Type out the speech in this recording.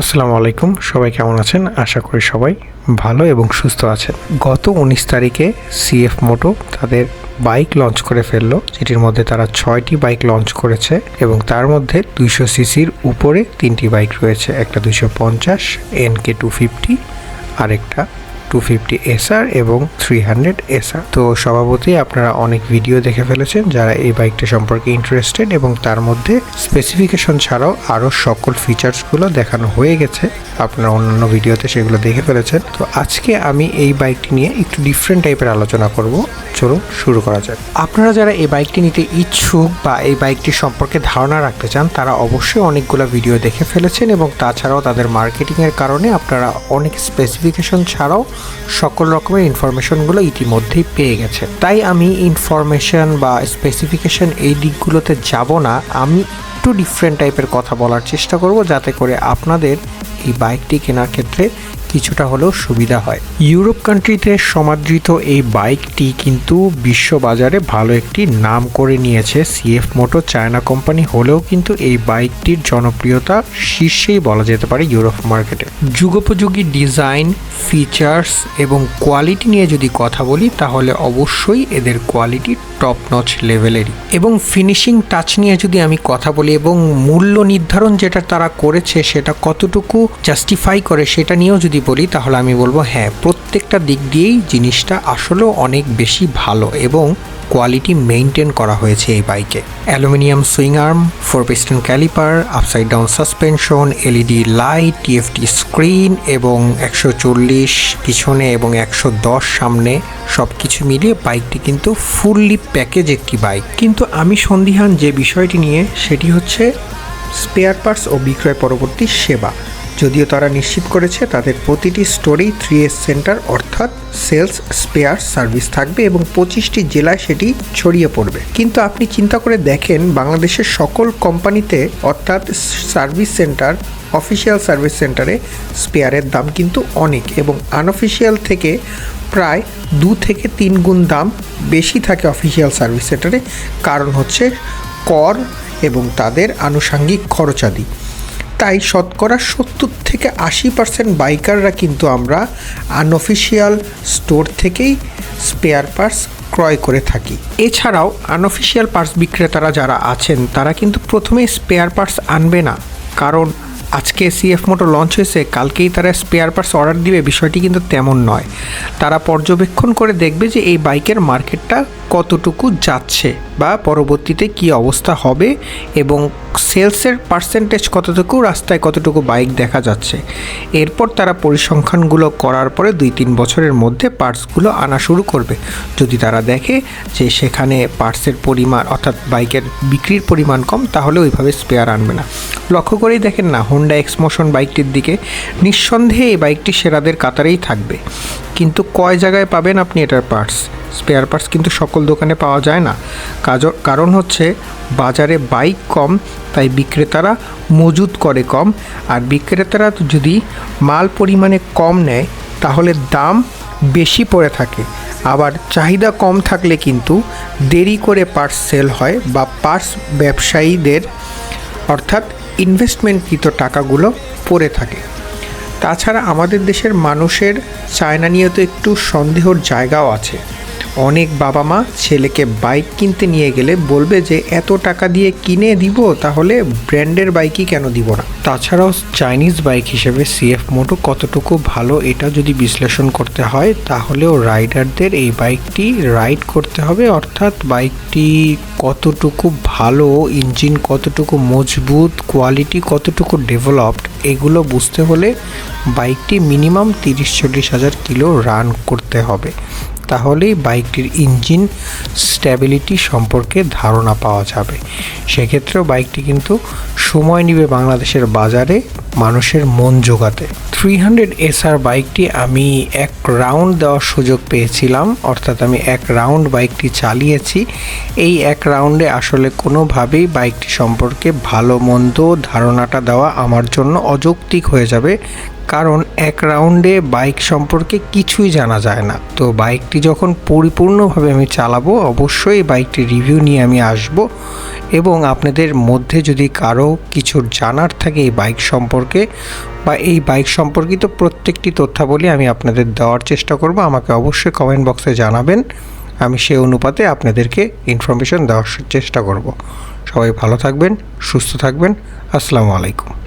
আসসালামু আলাইকুম, সবাই কেমন আছেন? আশা করি সবাই ভালো এবং সুস্থ আছেন। গত উনিশ তারিখে সিএফ মোটো তাদের বাইক লঞ্চ করে ফেলল, যেটির মধ্যে তারা ছয়টি বাইক লঞ্চ করেছে এবং তার মধ্যে দুইশো সিসির উপরে তিনটি বাইক রয়েছে। একটা দুইশো পঞ্চাশ এন কে টু ফিফটি আরেকটা টু ফিফটি এসআর এবং থ্রি হান্ড্রেড এসআর তো স্বভাবতই আপনারা অনেক ভিডিও দেখে ফেলেছেন যারা এই বাইকটা সম্পর্কে ইন্টারেস্টেড এবং তার মধ্যে স্পেসিফিকেশন ছাড়াও আরও সকল ফিচার্সগুলো দেখানো হয়ে গেছে। আপনারা অন্যান্য ভিডিওতে সেগুলো দেখে ফেলেছেন। তো আজকে আমি এই বাইকটি নিয়ে একটু ডিফারেন্ট টাইপের আলোচনা করব। চলুন শুরু করা যাক। আপনারা যারা এই বাইকটি নিতে ইচ্ছুক বা এই বাইকটি সম্পর্কে ধারণা রাখতে চান, তারা অবশ্যই অনেকগুলো ভিডিও দেখে ফেলেছেন এবং তাছাড়াও তাদের মার্কেটিংয়ের কারণে আপনারা অনেক স্পেসিফিকেশন ছাড়াও সকল রকমের ইনফরমেশনগুলো ইতিমধ্যেই পেয়ে গেছে। তাই আমি ইনফরমেশন বা স্পেসিফিকেশন এই দিকগুলোতে যাব না। আমি একটু ডিফারেন্ট টাইপের কথা বলার চেষ্টা করব যাতে করে আপনাদের এই বাইকটি কেনার ক্ষেত্রে কিছুটা হলেও সুবিধা হয়। ইউরোপ কান্ট্রিতে সমাদৃত এই বাইকটি কিন্তু বিশ্ববাজারে ভালো একটি নাম করে নিয়েছে সিএফ মোটো চায়না কোম্পানি হলেও কিন্তু এই বাইকটির জনপ্রিয়তা শীর্ষেই বলা যেতে পারে ইউরোপ মার্কেটে যুগোপযোগী ডিজাইন ফিচার্স এবং কোয়ালিটি নিয়ে যদি কথা বলি, তাহলে অবশ্যই এদের কোয়ালিটি টপ নচ লেভেলেরই এবং ফিনিশিং টাচ নিয়ে যদি আমি কথা বলি এবং মূল্য নির্ধারণ যেটা তারা করেছে সেটা কতটুকু জাস্টিফাই করে সেটা নিয়েও যদি বলি, তাহলে আমি বলব হ্যাঁ প্রত্যেকটা দিক দিয়েই জিনিসটা আসলেও অনেক বেশি ভালো এবং কোয়ালিটি মেনটেন করা হয়েছে এই বাইকে aluminium swing arm four piston caliper upside down suspension LED light TFT screen এবং একশো চল্লিশ পিছনে এবং একশো দশ সামনে সব কিছু মিলিয়ে বাইকটি কিন্তু ফুললি প্যাকেজ একটি বাইক কিন্তু আমি সন্দিহান যে বিষয়টি নিয়ে, সেটি হচ্ছে স্পেয়ার পার্টস ও বিক্রয় পরবর্তী সেবা। যদিও তারা নিশ্চিত করেছে তাদের প্রতিটি স্টোরেই থ্রি এস সেন্টার অর্থাৎ সেলস স্পেয়ার সার্ভিস থাকবে এবং পঁচিশটি জেলায় সেটি ছড়িয়ে পড়বে। কিন্তু আপনি চিন্তা করে দেখেন, বাংলাদেশের সকল কোম্পানিতে অর্থাৎ সার্ভিস সেন্টার অফিসিয়াল সার্ভিস সেন্টারে স্পেয়ারের দাম কিন্তু অনেক এবং আনঅফিসিয়াল থেকে প্রায় দু থেকে তিন গুণ দাম বেশি থাকে অফিসিয়াল সার্ভিস সেন্টারে কারণ হচ্ছে কর এবং তাদের আনুষাঙ্গিক খরচাদি। তাই শতকরা সত্তর থেকে আশি পার্সেন্ট বাইকাররা কিন্তু আমরা আনঅফিসিয়াল স্টোর থেকেই স্পেয়ার পার্টস ক্রয় করে থাকি। এছাড়াও আনঅফিসিয়াল পার্টস বিক্রেতারা যারা আছেন, তারা কিন্তু প্রথমেই স্পেয়ার পার্টস আনবে না। কারণ আজকে সিএফ মোটো লঞ্চ হয়েছে, কালকেই তারা স্পেয়ার পার্টস অর্ডার দিবে, বিষয়টি কিন্তু তেমন নয়। তারা পর্যবেক্ষণ করে দেখবে যে এই বাইকের মার্কেটটা কতটুকু যাচ্ছে বা পরবর্তীতে কি অবস্থা হবে এবং সেলসের পার্সেন্টেজ কতটুকু, রাস্তায় কতটুকু বাইক দেখা যাচ্ছে? এরপর তারা পরিসংখ্যানগুলো করার পরে দুই তিন বছরের মধ্যে পার্টসগুলো আনা শুরু করবে। যদি তারা দেখে যে সেখানে পার্টসের পরিমাণ অর্থাৎ বাইকের বিক্রির পরিমাণ কম, তাহলে ওইভাবে স্পেয়ার আনবে না। লক্ষ্য করেই দেখেন না হোন্ডা এক্সমোশন বাইকটির দিকে নিঃসন্দেহে এই বাইকটি সেরাদের কাতারেই থাকবে। কিন্তু কয় জায়গায় পাবেন আপনি এটার পার্টস স্পেয়ার পার্টস কিন্তু সকল দোকানে পাওয়া যায় না। কারণ হচ্ছে বাজারে বাইক কম, তাই বিক্রেতারা মজুত করে কম। আর বিক্রেতারা যদি মাল পরিমাণে কম নেয়, তাহলে দাম বেশি পড়ে থাকে। আবার চাহিদা কম থাকলে কিন্তু দেরি করে পার্টস সেল হয় বা পার্টস ব্যবসায়ীদের অর্থাৎ ইনভেস্টমেন্টকৃত টাকাগুলো পড়ে থাকে। তাছাড়া আমাদের দেশের মানুষের চায়না নিয়ে তো একটু সন্দেহর জায়গাও আছে। অনেক বাবা মা ছেলেকে বাইক কিনতে নিয়ে গেলে বলবে যে, এত টাকা দিয়ে কিনে দিব, তাহলে ব্র্যান্ডের বাইকই কেন দিব না? তাছাড়াও চাইনিজ বাইক হিসেবে সিএফ মোটো কতটুকু ভালো এটা যদি বিশ্লেষণ করতে হয়, তাহলেও রাইডারদের এই বাইকটি রাইড করতে হবে। অর্থাৎ বাইকটি কতটুকু ভালো, ইঞ্জিন কতটুকু মজবুত, কোয়ালিটি কতটুকু ডেভেলপড, এগুলো বুঝতে হলে বাইকটি মিনিমাম তিরিশ চল্লিশ হাজার কিলো রান করতে হবে। তাহলেই বাইকটির ইঞ্জিন স্ট্যাবিলিটি সম্পর্কে ধারণা পাওয়া যাবে। সেক্ষেত্রেও বাইকটি কিন্তু সময় নেবে বাংলাদেশের বাজারে মানুষের মন জোগাতে। থ্রি হান্ড্রেড এসআর বাইকটি আমি এক রাউন্ড দেওয়ার সুযোগ পেয়েছিলাম, অর্থাৎ আমি এক রাউন্ড বাইকটি চালিয়েছি। এই এক রাউন্ডে আসলে কোনোভাবেই বাইকটি সম্পর্কে ভালো, মন্দ ধারণাটা দেওয়া আমার জন্য অযৌক্তিক হয়ে যাবে। কারণ এক রাউন্ডে বাইক সম্পর্কে কিছুই জানা যায় না। তো বাইকটি যখন পরিপূর্ণভাবে আমি চালাবো, অবশ্যই বাইকটির রিভিউ নিয়ে আমি আসব এবং আপনাদের মধ্যে যদি কারও কিছু জানার থাকে এই বাইক সম্পর্কে বা এই বাইক সম্পর্কিত প্রত্যেকটি তথ্যাবলী আমি আপনাদের দেওয়ার চেষ্টা করব, আমাকে অবশ্যই কমেন্ট বক্সে জানাবেন। আমি সেই অনুপাতে আপনাদেরকে ইনফরমেশন দেওয়ার চেষ্টা করব। সবাই ভালো থাকবেন, সুস্থ থাকবেন। আসসালামু আলাইকুম।